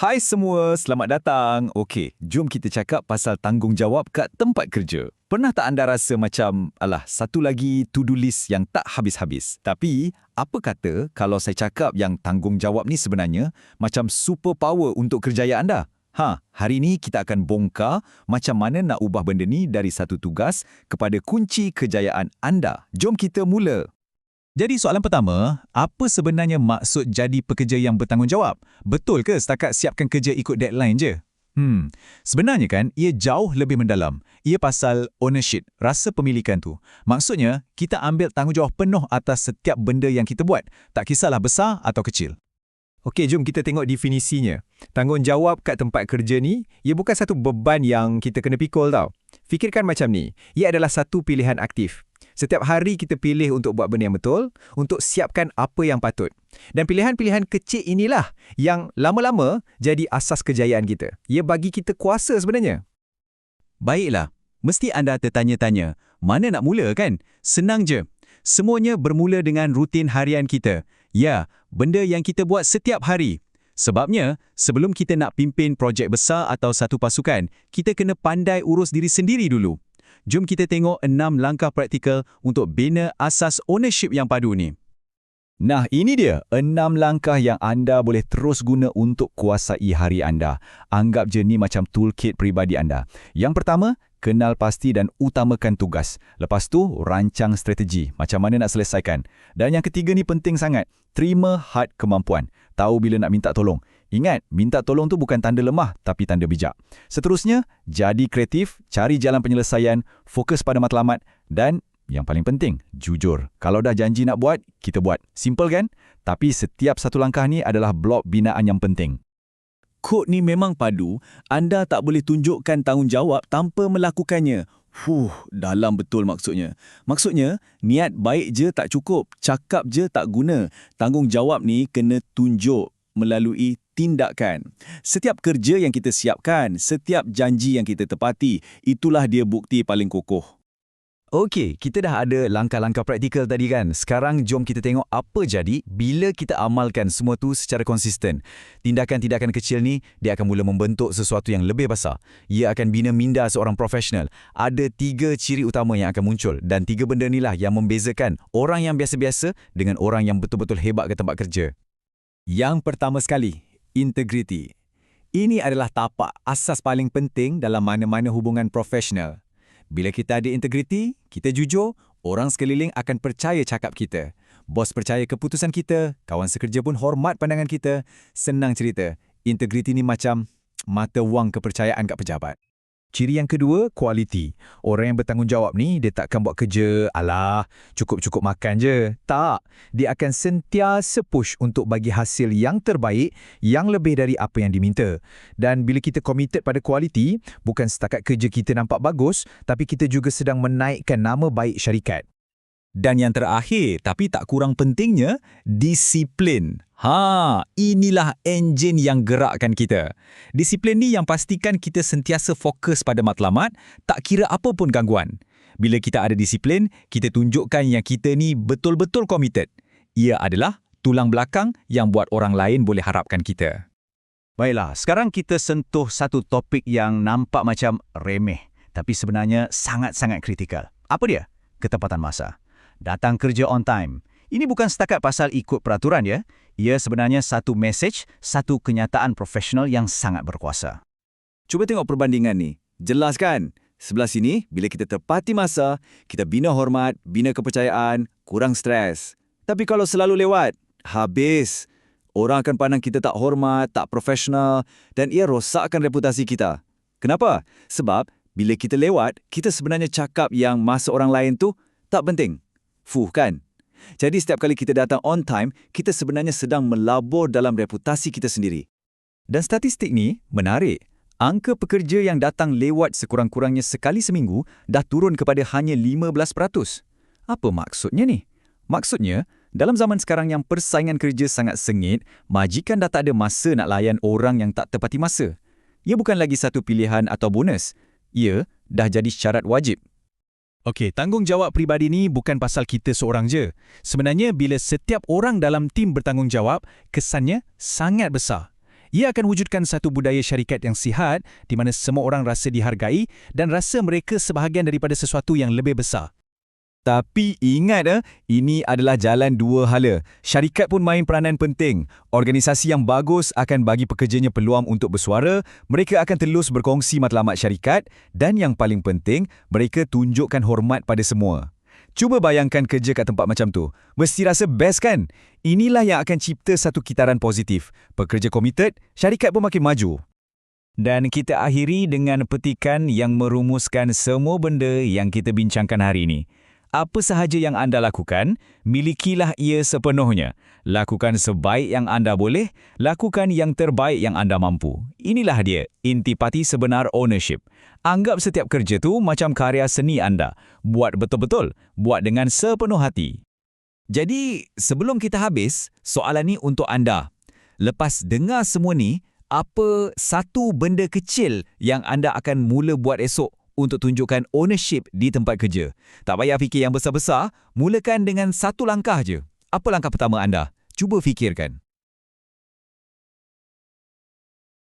Hai semua, selamat datang. Okey, jom kita cakap pasal tanggungjawab kat tempat kerja. Pernah tak anda rasa macam, alah, satu lagi to-do list yang tak habis-habis? Tapi, apa kata kalau saya cakap yang tanggungjawab ni sebenarnya macam superpower untuk kerjaya anda? Ha, hari ini kita akan bongkar macam mana nak ubah benda ni dari satu tugas kepada kunci kejayaan anda. Jom kita mula. Jadi soalan pertama, apa sebenarnya maksud jadi pekerja yang bertanggungjawab? Betul ke setakat siapkan kerja ikut deadline je? Hmm, sebenarnya kan ia jauh lebih mendalam. Ia pasal ownership, rasa pemilikan tu. Maksudnya, kita ambil tanggungjawab penuh atas setiap benda yang kita buat, tak kisahlah besar atau kecil. Okey, jom kita tengok definisinya. Tanggungjawab kat tempat kerja ni, ia bukan satu beban yang kita kena pikul tau. Fikirkan macam ni, ia adalah satu pilihan aktif. Setiap hari kita pilih untuk buat benda yang betul, untuk siapkan apa yang patut. Dan pilihan-pilihan kecil inilah yang lama-lama jadi asas kejayaan kita. Ia bagi kita kuasa sebenarnya. Baiklah, mesti anda tertanya-tanya, mana nak mula kan? Senang je. Semuanya bermula dengan rutin harian kita. Ya, benda yang kita buat setiap hari. Sebabnya, sebelum kita nak pimpin projek besar atau satu pasukan, kita kena pandai urus diri sendiri dulu. Jom kita tengok enam langkah praktikal untuk bina asas ownership yang padu ni. Nah, ini dia enam langkah yang anda boleh terus guna untuk kuasai hari anda. Anggap je ni macam toolkit peribadi anda. Yang pertama, kenal pasti dan utamakan tugas. Lepas tu, rancang strategi, macam mana nak selesaikan. Dan yang ketiga ni penting sangat, terima had kemampuan. Tahu bila nak minta tolong. Ingat, minta tolong tu bukan tanda lemah tapi tanda bijak. Seterusnya, jadi kreatif, cari jalan penyelesaian, fokus pada matlamat dan yang paling penting, jujur. Kalau dah janji nak buat, kita buat. Simple kan? Tapi setiap satu langkah ni adalah blok binaan yang penting. Kod ni memang padu, anda tak boleh tunjukkan tanggungjawab tanpa melakukannya. Fuh, dalam betul maksudnya. Maksudnya, niat baik je tak cukup, cakap je tak guna. Tanggungjawab ni kena tunjuk melalui tindakan. Setiap kerja yang kita siapkan, setiap janji yang kita tepati, itulah dia bukti paling kokoh. Okey, kita dah ada langkah-langkah praktikal tadi kan. Sekarang jom kita tengok apa jadi bila kita amalkan semua tu secara konsisten. Tindakan-tindakan kecil ni, dia akan mula membentuk sesuatu yang lebih besar. Ia akan bina minda seorang profesional. Ada tiga ciri utama yang akan muncul dan tiga benda inilah yang membezakan orang yang biasa-biasa dengan orang yang betul-betul hebat ke tempat kerja. Yang pertama sekali, integriti. Ini adalah tapak asas paling penting dalam mana-mana hubungan profesional. Bila kita ada integriti, kita jujur, orang sekeliling akan percaya cakap kita. Bos percaya keputusan kita, kawan sekerja pun hormat pandangan kita. Senang cerita, integriti ni macam mata wang kepercayaan kat pejabat. Ciri yang kedua, kualiti. Orang yang bertanggungjawab ni, dia takkan buat kerja, alah, cukup-cukup makan je. Tak. Dia akan sentiasa push untuk bagi hasil yang terbaik, yang lebih dari apa yang diminta. Dan bila kita committed pada kualiti, bukan setakat kerja kita nampak bagus, tapi kita juga sedang menaikkan nama baik syarikat. Dan yang terakhir, tapi tak kurang pentingnya, disiplin. Ha, inilah enjin yang gerakkan kita. Disiplin ni yang pastikan kita sentiasa fokus pada matlamat, tak kira apa pun gangguan. Bila kita ada disiplin, kita tunjukkan yang kita ni betul-betul committed. Ia adalah tulang belakang yang buat orang lain boleh harapkan kita. Baiklah, sekarang kita sentuh satu topik yang nampak macam remeh, tapi sebenarnya sangat-sangat kritikal. Apa dia? Ketepatan masa datang kerja on time. Ini bukan setakat pasal ikut peraturan ya. Ia sebenarnya satu message, satu kenyataan profesional yang sangat berkuasa. Cuba tengok perbandingan ni. Jelas kan? Sebelah sini, bila kita tepati masa, kita bina hormat, bina kepercayaan, kurang stres. Tapi kalau selalu lewat, habis. Orang akan pandang kita tak hormat, tak profesional dan ia rosakkan reputasi kita. Kenapa? Sebab bila kita lewat, kita sebenarnya cakap yang masa orang lain tu tak penting. Fuh kan? Jadi setiap kali kita datang on time, kita sebenarnya sedang melabur dalam reputasi kita sendiri. Dan statistik ni menarik. Angka pekerja yang datang lewat sekurang-kurangnya sekali seminggu dah turun kepada hanya 15%. Apa maksudnya ni? Maksudnya, dalam zaman sekarang yang persaingan kerja sangat sengit, majikan dah tak ada masa nak layan orang yang tak tepati masa. Ia bukan lagi satu pilihan atau bonus. Ia dah jadi syarat wajib. Okey, tanggungjawab pribadi ni bukan pasal kita seorang je. Sebenarnya bila setiap orang dalam tim bertanggungjawab, kesannya sangat besar. Ia akan wujudkan satu budaya syarikat yang sihat di mana semua orang rasa dihargai dan rasa mereka sebahagian daripada sesuatu yang lebih besar. Tapi ingat eh, ini adalah jalan dua hala. Syarikat pun main peranan penting. Organisasi yang bagus akan bagi pekerjanya peluang untuk bersuara, mereka akan telus berkongsi matlamat syarikat dan yang paling penting, mereka tunjukkan hormat pada semua. Cuba bayangkan kerja kat tempat macam tu. Mesti rasa best kan? Inilah yang akan cipta satu kitaran positif. Pekerja committed, syarikat pun makin maju. Dan kita akhiri dengan petikan yang merumuskan semua benda yang kita bincangkan hari ini. Apa sahaja yang anda lakukan, milikilah ia sepenuhnya. Lakukan sebaik yang anda boleh, lakukan yang terbaik yang anda mampu. Inilah dia, intipati sebenar ownership. Anggap setiap kerja tu macam karya seni anda. Buat betul-betul, buat dengan sepenuh hati. Jadi, sebelum kita habis, soalan ni untuk anda. Lepas dengar semua ni, apa satu benda kecil yang anda akan mula buat esok untuk tunjukkan ownership di tempat kerja? Tak payah fikir yang besar-besar, mulakan dengan satu langkah je. Apa langkah pertama anda? Cuba fikirkan.